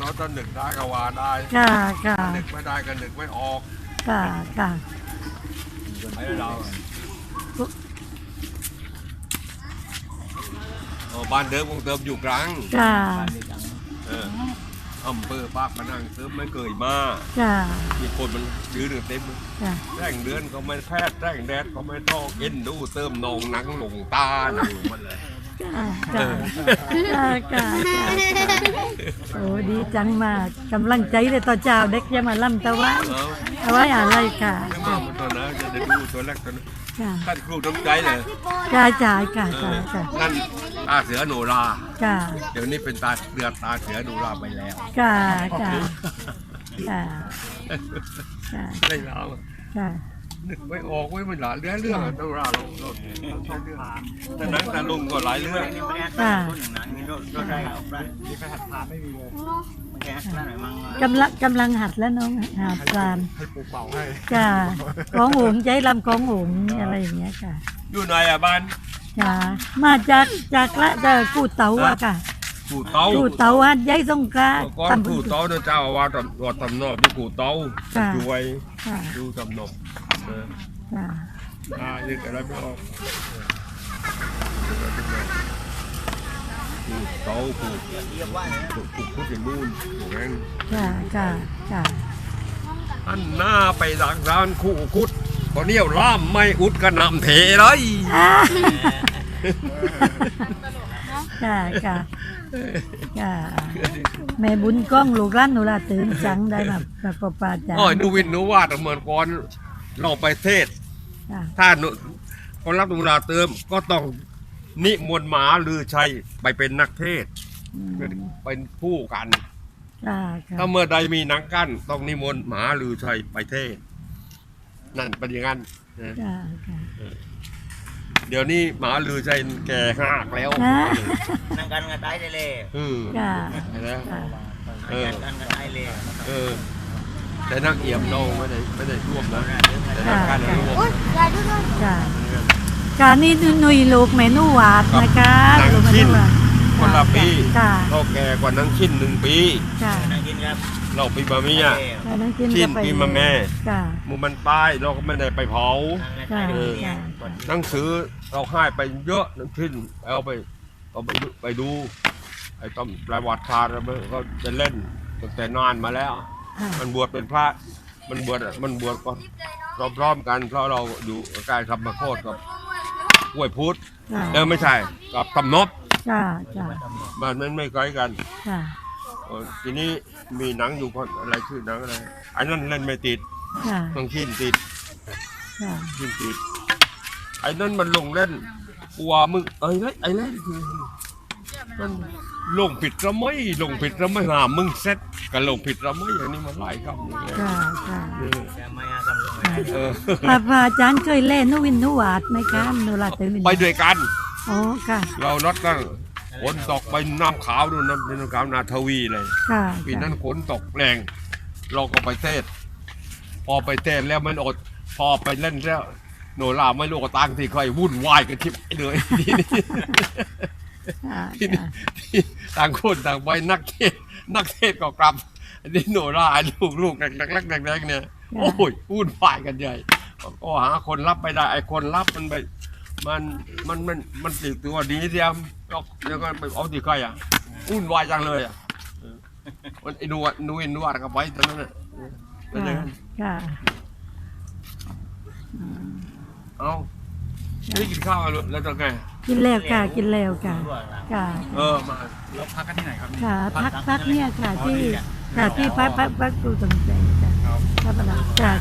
ตอนตอนนึกได้ก็ว่าได้ค่ะค่ะนึกไม่ได้ก็หนึกไม่ออกค่ะค่ะให้เราบ้านเดิมของเติมอยู่กลางค่ะเออ อำเภอปากพนังเติมไม่เคยมาค่ะมีคนมันยืนเต็มค่ะแร่งเดือนก็ไม่แพทย์แร่งแดดก็ไม่ต้องเอ็นดูเติมนองหนังหลงตาหนังมันเลยค่ะค่ะค่ะค่ะโอ้ดีจังมากกำลังใจเลยต่อเจ้าเด็กจะมาล่ำตะวันเอาตะวันอะไรค่ะขึ้นมามันตอนนั้นจะได้ดูตัวแรกตัวนั้น ค่ะท่านครูต้องใจเลยค่ะจ่ายค่ะเอค่ะอค่ะนั่นตาเสือโนราค่ะเดี๋ยวนี้เป็นตาเสือตาเสือโนราไปแล้วค่ะค่ะค่ะค่ะได้แล้วค่ะ นึกไม่ออกไว้มันหลายเรื่องเรื่องโนราเราเราชอบเรื่องแต่หนังแต่ลุงก็หลายเรื่องค่ะกำลังกำลังหัดแล้วน้องหัดการให้ปูเป่าให้ค่ะของหงใจลำของหงอะไรอย่างเงี้ยค่ะ อยู่ไหนอะบ้านค่ะมาจากจากละจะกูเต๋าอะค่ะกูเต้ากูเต๋าหัดใหญ่สงกราก่อนกูเต้าเนี่ยเจ้าอาวาสวัดตำนอบที่กูเต้าช่วยค่ะดูตำนบ เออค่ะอ่านึกอะไรไม่ออกกูเตากูกูกูพูดอย่างนู้นอย่างนั้นค่ะค่ะค่ะอันหน้าไปหลังร้านคู่คุดก็เนี่ยวล่ามไม่อุดกระนำเทเลยอ่าค่ะค่ะค่ะแม่บุญกล้องลูกร้านหนูละตื่นสังได้มามาประปาจาโอ้ยนูวินนูวาดเหมือนก่อน เราไปเทศค่ะถ้าหนูคนรับตุลาเติมก็ต้องนิมนต์หมาลือชัยไปเป็นนักเทศน์อืมเป็นผู้กันค่ะค่ะถ้าเมื่อใดมีหนังกั้นต้องนิมนต์หมาลือชัยไปเทศน์นั่นเป็นอย่างนั้นนะค่ะค่ะเดี๋ยวนี้หมาลือชัยแก่หากแล้วนะ นั่งกันกันได้เลยอืมค่ะเห็นไหมค่ะเออ กันกันได้เลย เออ แต่นักเอี่ยมเราไม่ได้ไม่ได้ร่วมนะแต่นัค่ะกการร่วมค่ะค่ะนี่หนุยลูกเมนูหวาดนะคะหนังลูกเมชิ้นหวาดคนละปีค่ะเราแก่กว่านังชิ้นหนึ่งปีค่ะนั่งกินครับเราปีบะเมียค่ะนั่งกินชิ้นก็ไปปีมาแม่ค่ะหมูมันป้ายเราก็ไม่ได้ไปเผานั่งกันได้เลยค่ะหนังสือเราให้ไปเยอะหนังชิ้นเอาไปเอาไปดูไปดู ไอ้ต้อมประวัติศาสตร์มันก็จะเล่นตั้งแต่นานมาแล้วค่ะ มันบวชเป็นพระ มันบวชมันบวชก็พร้อมๆกัน เพราะเราอยู่การทำมาโคตรกับห้วยพุทธค่ะเออไม่ใช่กับตำนบค่ะค่ะบ้านมันไม่ไกลกันค่ะเออทีนี้มีหนังอยู่คนอะไรชื่อหนังอะไรไอ้นั่นเล่นไม่ติดค่ะต้องชิ้นติดค่ะชิ้นติดไอ้นั่นมันลงเล่นกลัวมึงเอ้ยไอ้เล่นคือ มันลงผิดระไม่ลงผิดระไม่หามึงเซ็ตกันลงผิดระไม่อย่างนี้มันไล่คำอย่างเงี้ยค่ะค่ะเออจะไม่อาคำลงเออพระพระอาจารย์เคยเล่นนุวินนุหวาดไหมคะหนูละตื่นไปด้วยกัน อ๋อค่ะ เรานัดกันฝนตกไปน้ำขาวดูน้ำน้ำขาวนาทวีเลยค่ะปีนั้นฝนตกแรง เราก็ไปเทศพอไปเทศแล้วมันอด พอไปเล่นแล้วโนราไม่รู้ก็ตั้งที่ใครวุ่นวายกันทิพย์เลยทีนี้ ค่ะทีนี้ต่างคนต่างไปนักเทศนักเทศก็กลับอันนี้โนราลูกลูกๆแรกๆแรกๆเนี่ยโอ้ยวุ่นวายกันใหญ่ก็หาคนรับไม่ได้ไอ้คนรับมันไปมันมันมันมันติดตัวดีเทียมแล้วแล้วก็ไปเอาที่ใครอะวุ่นวายจังเลยอะเออมันไอ้นวดนวดนวดกับไว้ตอนนั้นน่ะเออเป็นอย่างนั้นค่ะเอา ไม่ได้กินข้าวกันแล้วจะไงกินแล้วค่ะกินแล้วค่ะค่ะเออมาแล้วพักกันที่ไหนครับค่ะพักพักเนี่ยค่ะที่ค่ะที่พักพักพักดูตรงใจค่ะครับครับค่ะค่ะ